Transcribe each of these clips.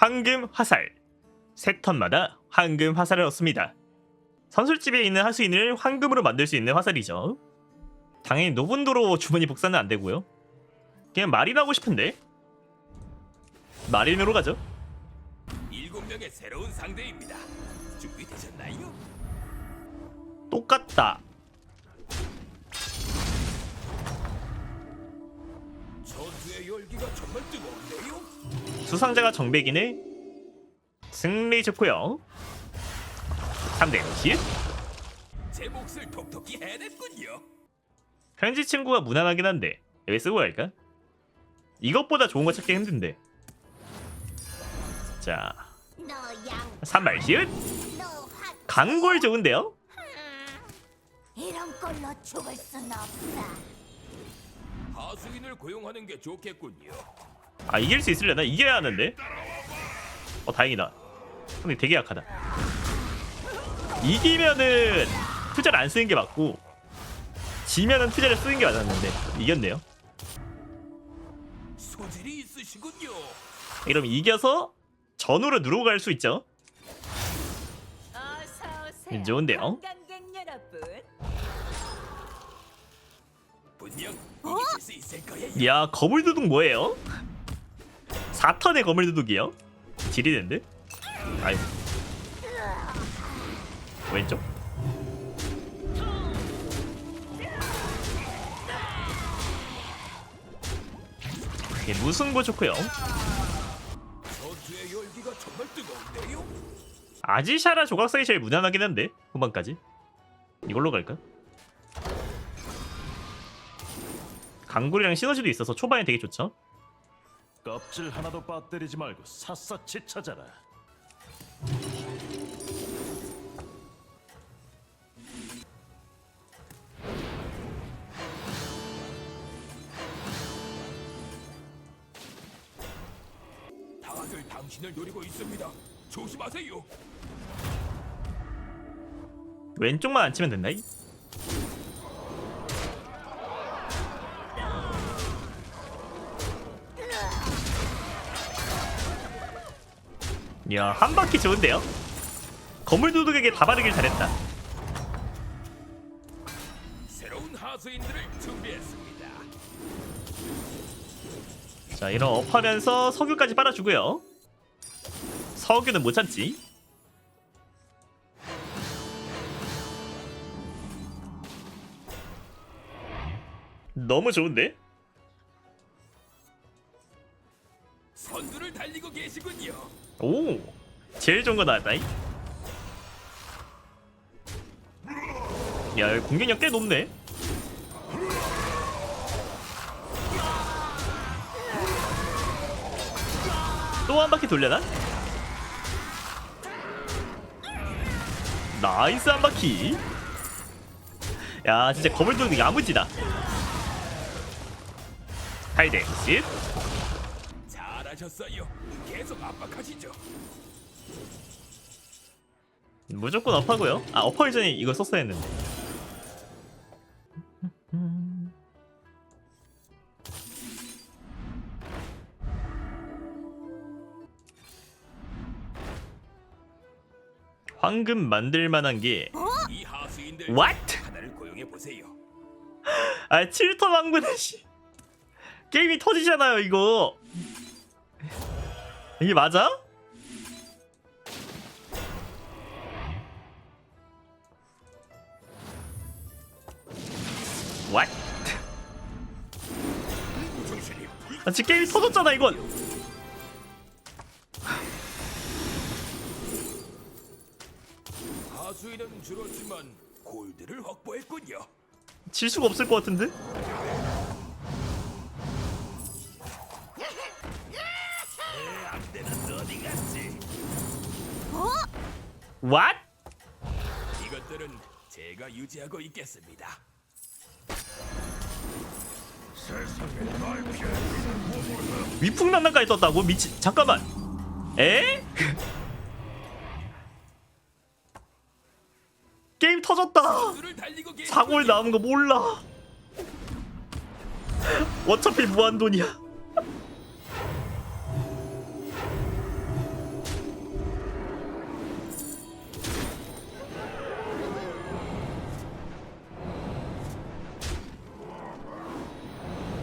황금 화살. 세 턴마다 황금 화살을 얻습니다. 선술집에 있는 하수인을 황금으로 만들 수 있는 화살이죠. 당연히 노분도로 주머니 복사는 안 되고요. 그냥 마린 하고 싶은데 마린으로 가죠. 일곱 명의 새로운 상대입니다. 준비되셨나요? 똑같다. 수상자가 정백이네. 승리 좋고요. 3대 10. 제 몫을 톡톡히 해냈군요. 현지 친구가 무난하긴 한데 왜 쓰고 갈까? 이것보다 좋은 거 찾기 힘든데. 자, 너양 3발 시읒. 너 확. 강골 좋은데요? 이런 꼴로 죽을 순 없어. 하수인을 고용하는 게 좋겠군요. 아 이길 수 있으려나? 이겨야 하는데. 어 다행이다. 근데 되게 약하다. 이기면은 투자를 안 쓰는 게 맞고 지면은 투자를 쓰는 게 맞았는데 이겼네요. 소질이 있으시군요. 이러면 이겨서 전으로 누르고 갈 수 있죠. 좋은데요? 거예요. 야 거물도둑 뭐예요? 4턴의 거물도둑이요? 지리는데? 아이 왼쪽 예, 무승부 좋고요. 아지샤라 조각상이 제일 무난하긴 한데 후반까지 이걸로 갈까? 강굴이랑 시너지도 있어서 초반에 되게 좋죠 껍질 하나도 빠뜨리지 말고 샅샅이 찾아라. 다들 당신을 노리고 있습니다. 조심하세요. 왼쪽만 안 치면 된다 이? 야, 한 바퀴 좋은데요? 거물도둑에게 다 바르길 잘했다. 새로운 하수인들을 준비했습니다. 자, 이런 업하면서 석유까지 빨아주고요. 석유는 못 참지. 너무 좋은데? 선두를 달리고 계시군요. 오, 제일 좋은 거 나왔다. 이. 야, 여기 공격력 꽤 높네. 또 한 바퀴 돌려나? 나이스 한 바퀴. 야, 진짜 거물도둑 야무지다. 8대 10. 잘하셨어요. 계속 압박하시죠. 무조건 업하고요. 아 업하기 전에 이거 썼어야 했는데. 황금 만들 만한 게 이 하수인들 What? 하나를 고용해 보세요. 아, 7터 왕군은 씨. 게임이 터지잖아요, 이거. 이게 맞아? 아, 지금 게임이 터졌잖아, 이건. 하수인은 줄었지만 골드를 확보했군요. 질 수가 없을 것 같은데? What? 이것들은 제가 유지하고 있겠습니다. 위풍난난까지 떴다고? 미친 잠깐만 에? 게임 터졌다. 사골 남은 거 몰라 어차피 무한돈이야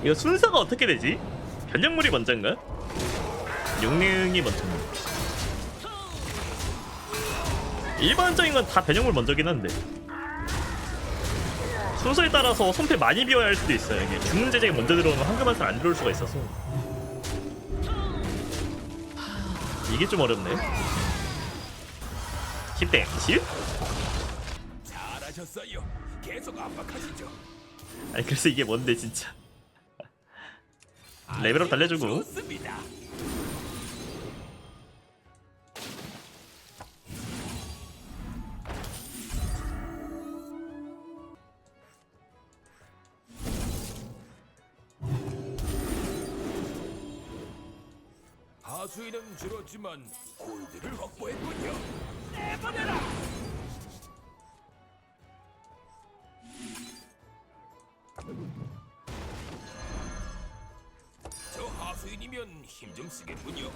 이거 순서가 어떻게 되지? 변형물이 먼저인가? 용능이 먼저인가? 일반적인 건 다 변형물 먼저긴 한데 순서에 따라서 손패 많이 비워야 할 수도 있어요 이게 주문 제작이 먼저 들어오면 황금한살 안 들어올 수가 있어서 이게 좀 어렵네 10대 10? 잘하셨어요. 계속 압박하시죠. 아니 그래서 이게 뭔데 진짜 레벨업 달래주고 좋습니다. 하수인은 줄었지만 골드를 확보했군요. 내보내라. 저 하수인이면 힘 좀 쓰겠군요.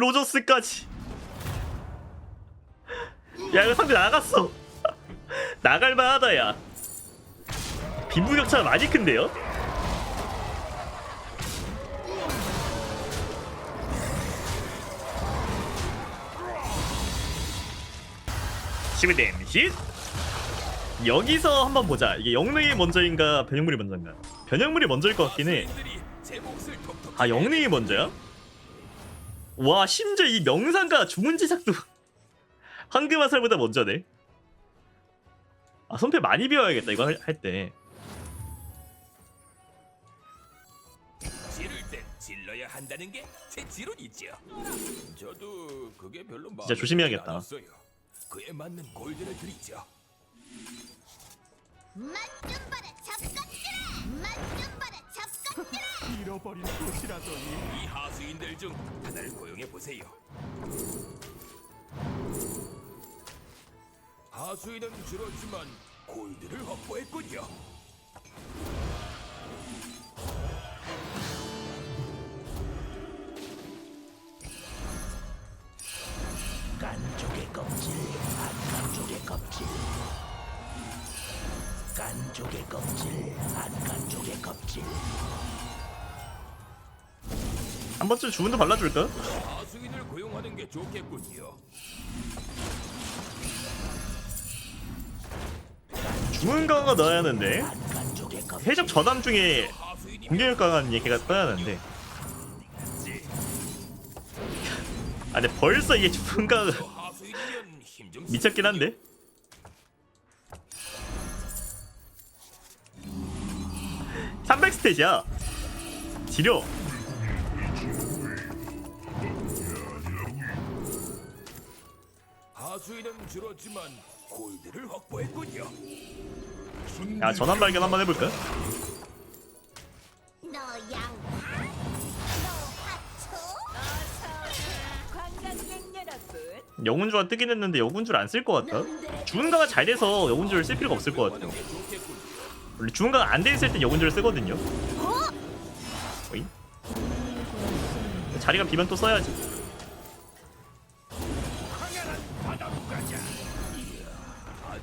로저스까지. 야 이거 상대 나갔어. 나갈만하다 야. 빈부격차가 많이 큰데요? 시브댐 힛 여기서 한번 보자. 이게 영능이 먼저인가 변형물이 먼저인가? 변형물이 먼저일 것 같긴 해. 하수인들이 제 몫을 톡톡히 아 영능이 먼저야? 와 심지어 이 명상과 주문 제작도 황금화살보다 먼저네. 아 손패 많이 비워야겠다 이거 할 때. 지를 땐 질러야 한다는 게 제 지론이죠. 저도 그게 별로 마음에 진짜 조심해야겠다. 않았어요. 그에 맞는 골드를 드리죠. 맛좀 봐라 잡것들아. 맛좀 봐라. 잃어버린 곳이라더니 이 하수인들 중 하나를 고용해 보세요. 하수인은 줄었지만 골드를 확보했군요. 번쯤 주문도 발라줄까? 하수인을 고용하는 게 좋겠군요. 주문 강화 넣어야 하는데 안간쪽의 껍질. 해적 저담 중에 공격력 강한 얘기가 떠야 하는데. 아 근데 벌써 이게 주문 강화 하수인이면 힘좀 미쳤긴 한데. (300 스탯이야) 지려 하수인은 줄었지만 골드를 확보했군요. 야 전환 발견 한번 해볼까? 너 양파. 너 하초. 관광객 여러분, 영웅주가 뜨긴 했는데 영웅주를 안 쓸 것 같다 주문가가 잘 돼서 영웅주를 쓸 필요가 없을 것 같아요 원래 주문가가 안 돼 있을 때 영웅주를 쓰거든요 어이? 자리가 비면 또 써야지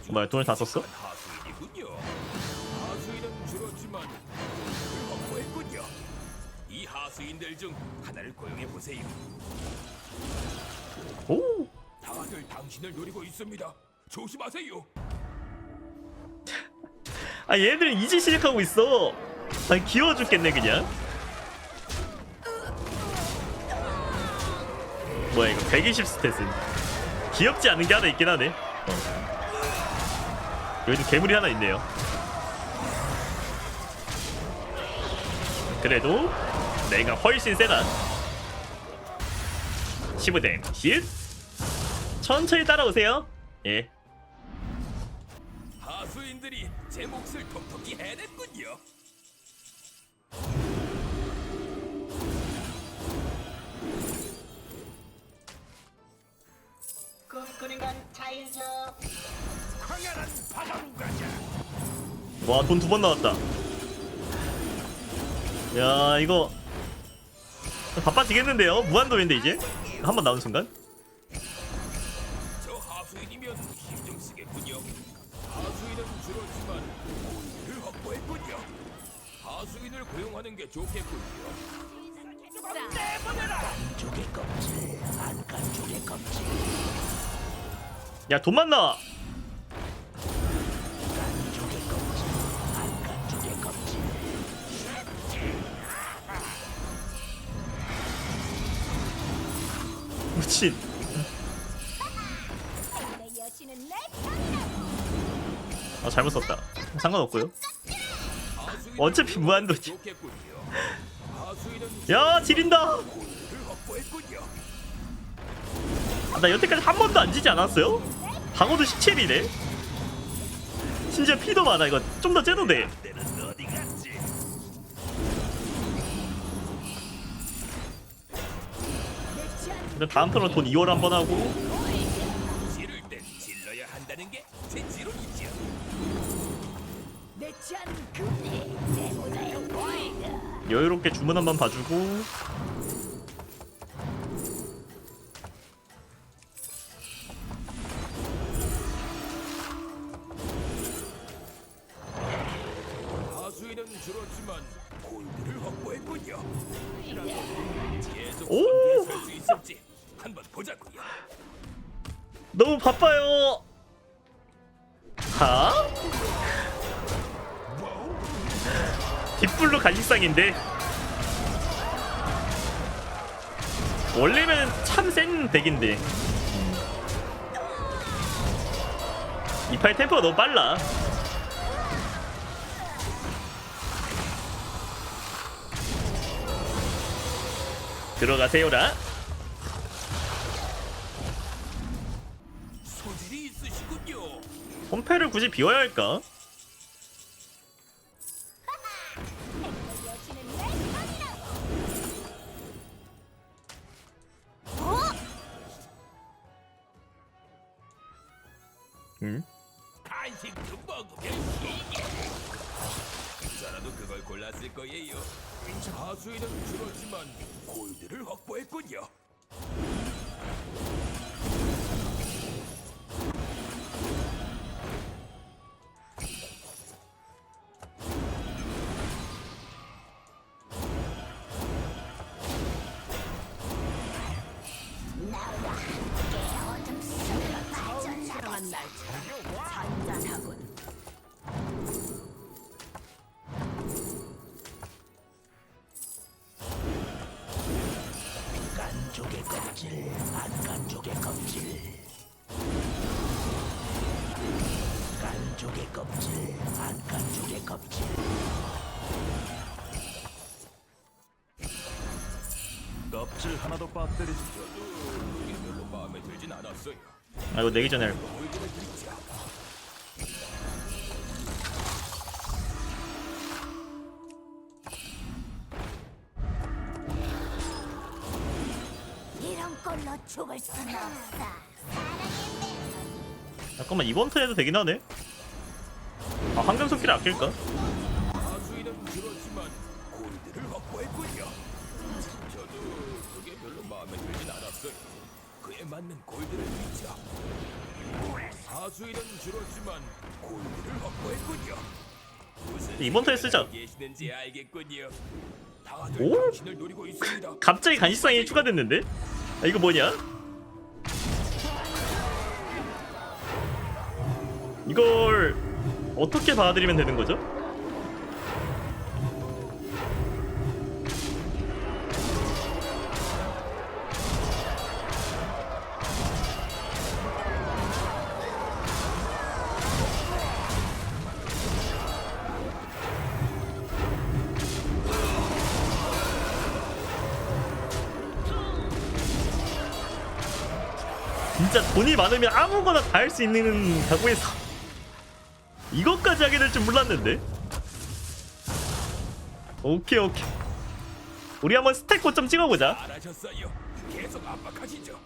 뭐야 돈을 다 썼어? 하수인들 중 하나를 고용해 보세요. 오 다들 당신을 노리고 있습니다. 조심하세요. 아 얘들은 이제 시작하고 있어 난 귀여워 죽겠네 그냥 뭐야 이거 120 스탯은 귀엽지 않은 게 하나 있긴 하네 어. 여기도 괴물이 하나 있네요. 그래도 내가 훨씬 세다. 15댐 쉿 천천히 따라오세요. 예. 하수인들이 제 몫을 톡톡히 해냈군요. 꿈꾸는 건 가자. 와 돈 두 번 나왔다. 야 이거 바빠지겠는데요? 무한도인데 이제? 한 번 나온 순간? 고용하는 게 좋겠군요. 껍질. 야 돈만 나와 미친. 아 잘못 썼다 상관없고요 어차피 무한도지. 야 지린다. 아, 나 여태까지 한 번도 안 지지 않았어요? 방어도 17이네 심지어 피도 많아 이거 좀 더 째도 돼 근데 다음 턴은 돈 2월 한번 하고. 여유롭게 주문 한번 봐주고 오! 한번 보자고요. 너무 바빠요. 하? 뒷불로 갈릭상인데. 원래는 참 센 덱인데. 이팔 템포가 너무 빨라. 들어가세요라 홈패를 굳이 비워야 할까? 골랐을 거예요. 하수인은 줄었지만 골드를 확보했군요. 껍질 하나도 빠뜨리지 그게 별로 마음에 들진 않았어요. 아 이거 내기 전에 할 거. 골드를 드리죠. 이런 걸로 죽을 순 없어. 잠깐만 이번 턴에도 되긴 하네 아 황금 속기를 아낄까? 맞는 골드를 드리죠. 하수인은 줄었지만 골드를 확보했군요. 무슨 이번 턴에 쓰자. 생각을 계시는지 알겠군요. 다들 오? 당신을 노리고 있습니다. 갑자기 간식상이 추가됐는데? 아 이거 뭐냐? 이걸 어떻게 받아들이면 되는 거죠? 돈이 많으면 아무거나 다 할 수 있는 각오에서 이것까지 하게 될 줄 몰랐는데. 오케이 오케이. 우리 한번 스택 고점 찍어보자. 잘하셨어요. 계속 압박하시죠.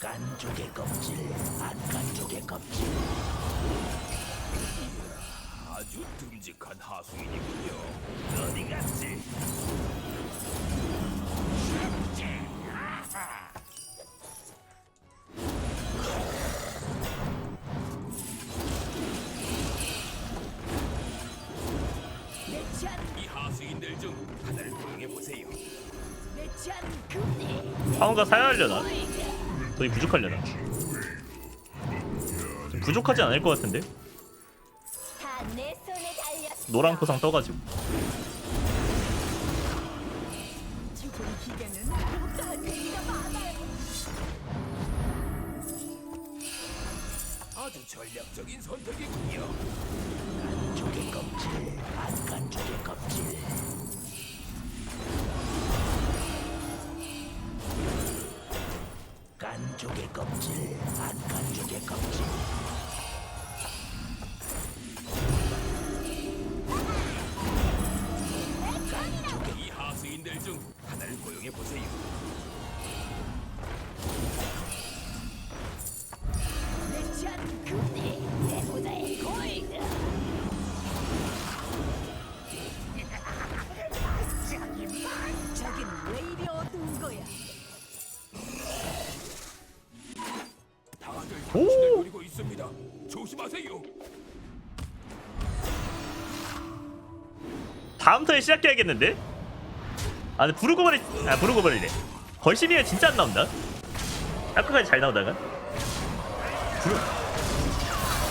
깐족의 껍질, 껍질. 듬직한 하수인이군요. 어디 갔지? 내치한 이 하수인들 중 하나를 고용해 보세요. 내치한 금리 사원가 사야 하려나? 돈이 부족하려나? 좀 부족하지 않을 것 같은데? 노란 포상 떠가지고. 아주 전략적인 선택이군요. 깐족의 껍질, 안깐족의 껍질. 깐족의 껍질, 안깐족의 껍질. 다음 턴에 시작해야겠는데? 아 근데 부르고 버리 아 부르고 버리네. 걸시미가 진짜 안 나온다? 아까까지 잘 나오다가? 부르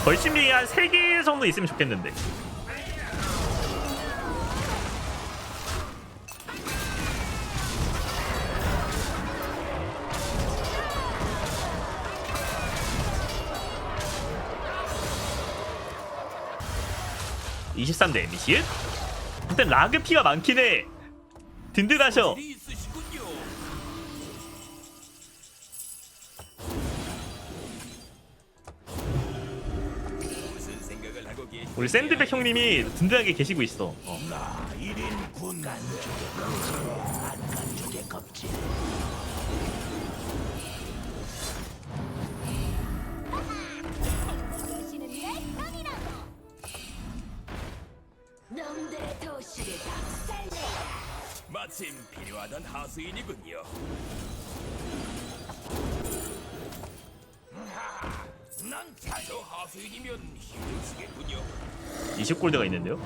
걸시미 한 3개 정도 있으면 좋겠는데. (23대) 에미시 일 단 라그 피가 많긴 해 든든하셔? 우리 샌드백 형님이 든든하게 계시고 있어 어. 마침 필요하던 하수인이군요. 난 자저 하수인이면 힘을 쓰겠군요. 20골드가 있는데요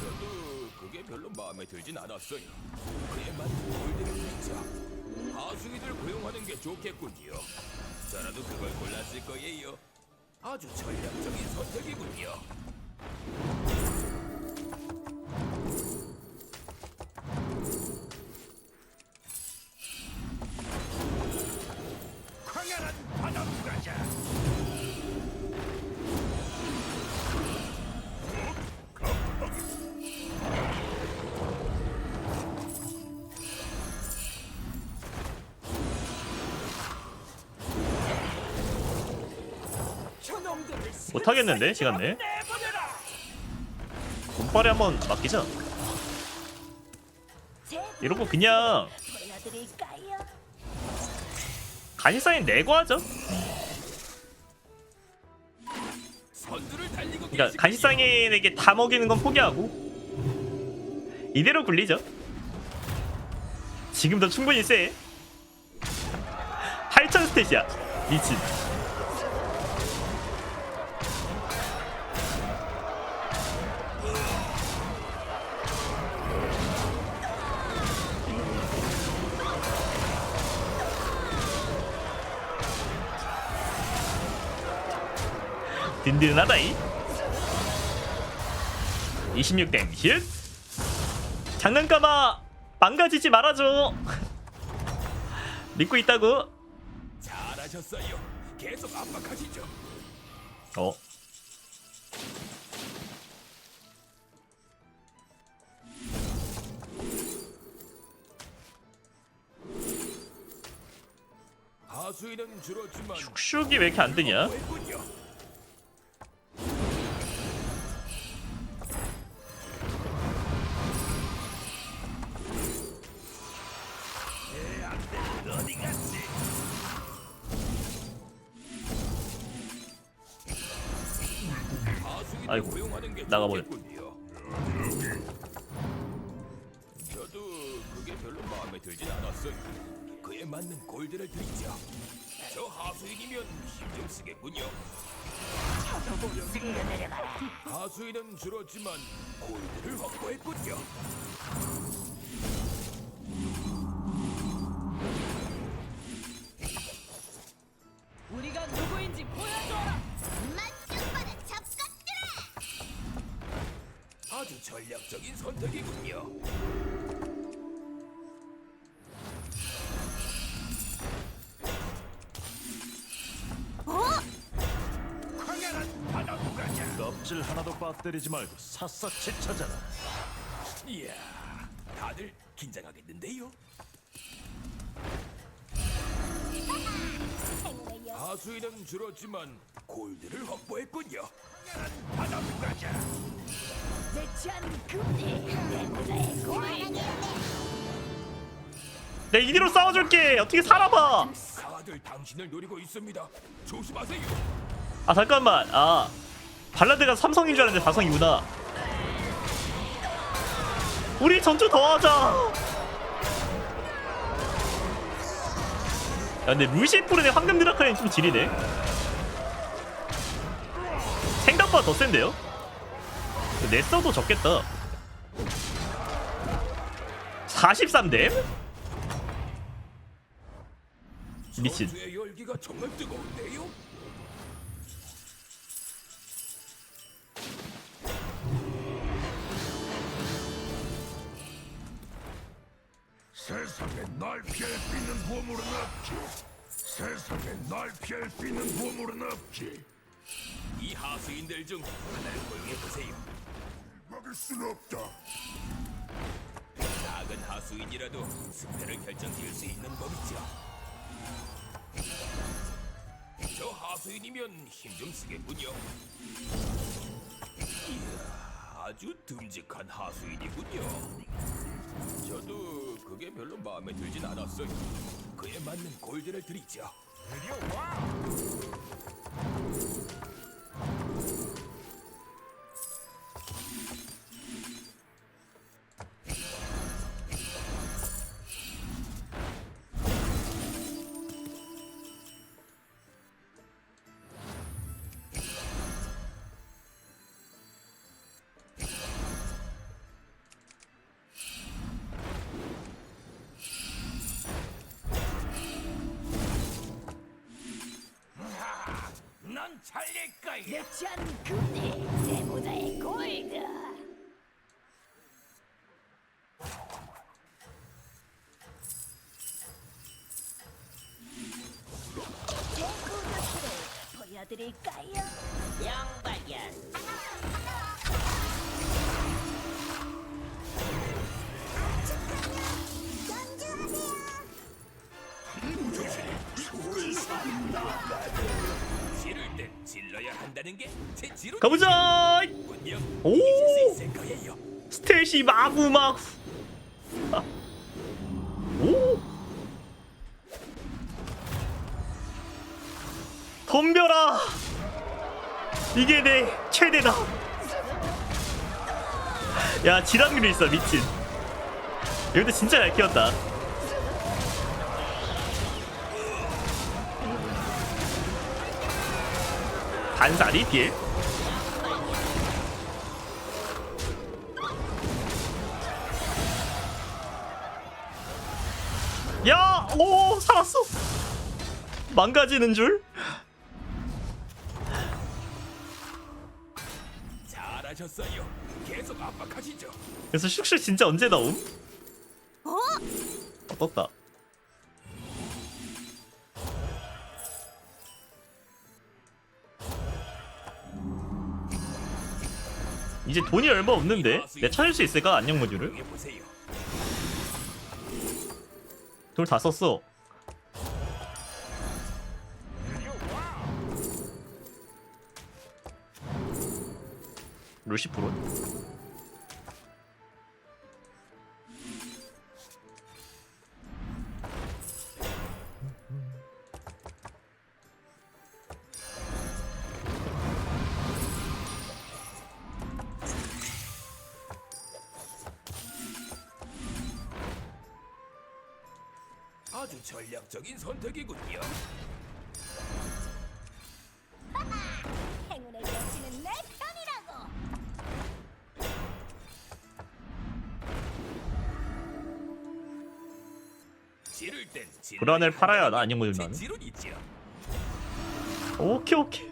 저도 그게 별로 마음에 들진 않았어요. 그에만 골드는 진짜 하수인을 고용하는 게 좋겠군요. 저라도 그걸 골랐을 거예요. 아주 전략적인 선택이군요. 못하겠는데 시간 내 몸빨에 한번 맡기자 이러고 그냥 보여드릴까요? 간이 사인 내고 하죠 그러니까 계시군요. 간시상인에게 다 먹이는 건 포기하고 이대로 굴리죠. 지금도 충분히 세. 8천 스탯이야. 미친. 든든하다이. 26댐 슛. 장난감아 망가지지 말아줘. 믿고 있다고. 잘하셨어요. 계속 압박하시죠. 어 하수인은 줄었지만 슉슉이 왜 이렇게 안 뜨냐 나가버려. 좋겠군요. 저도 그게 별로 마음에 들진 않았어요. 그에 맞는 골드를 드리죠. 저 하수인이면 힘 좀 쓰겠군요. 쓸려내려가라. 하수인은 줄었지만 골드를 확보했군요. 우리가 누구인지 보여줘라. 아주 전략적인 선택이군요. 껍질 하나도 빠뜨리지 말고 샅샅이 찾아라. 이야, 다들 긴장하겠는데요? 하수인은 줄었지만 골드를 확보했군요. 그 내보다의 고아라겠네. 내 이리로 싸워줄게. 어떻게 살아봐. 다들 당신을 노리고 있습니다. 조심하세요. 아 잠깐만. 아 발라드가 삼성인 줄 알았는데 다성이구나. 우리 전투 더 하자. 야 근데 루시프르네 황금 드라카는 좀 지리네. 생각보다 더 센데요? 냈어도 적겠다 43댐? 미친? 세상에 날 피할 수 있는 보물은 없지. 세상에 날 피할 수 있는 보물은 없지. 이 하수인들 중 하나를 고용해 보세요. 막을 수는 없다. 작은 하수인이라도 승패를 결정지을 수 있는 법이죠. 저 하수인이면 힘 좀 쓰겠군요. 이야, 아주 듬직한 하수인이군요. 저도 그게 별로 마음에 들진 않았어요. 그에 맞는 골드를 드리죠. 난 살릴 거야. 내 취한 그 내보다의 골드. 가보자. 오. 스탯이 마구 마구 아. 오 덤벼라 이게 내 최대다 야 지랑률이 있어 미친 여기도 진짜 잘 키웠다 반사리 딜 야! 오! 살았어! 망가지는 줄? 잘하셨어요. 계속 압박하시죠. 그래서 슉슉 진짜 언제 나옴? 어? 어, 떴다. 이제 돈이 얼마 없는데 내 찾을 수 있을까 안녕 모듈을? 돌 다 썼어. 루시프론? 불안을 팔아야 나. 지론 있죠. 오케이 오케이.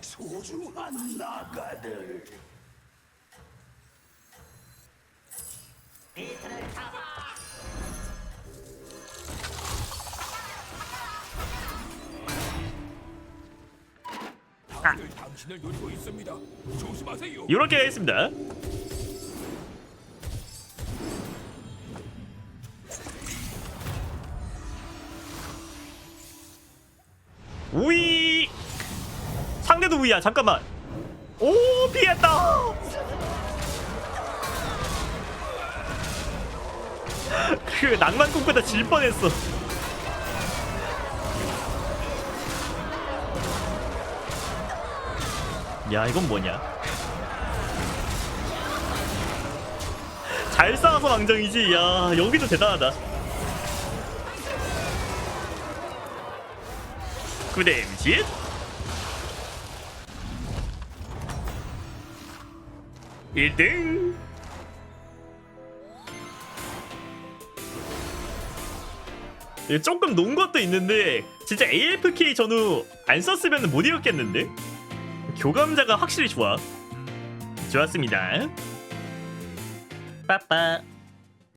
소중한 나가들. 이렇게 하겠습니다. 우이! 상대도 우이야. 잠깐만. 오 피했다! 그 낭만 꿈꾸다 질 뻔했어. 야 이건 뭐냐 잘 싸워서 왕정이지. 야 여기도 대단하다. 구댐짓 일등. 조금 논 것도 있는데 진짜 AFK 전후 안 썼으면 못 이겼겠는데? 교감자가 확실히 좋아. 좋았습니다 빠빠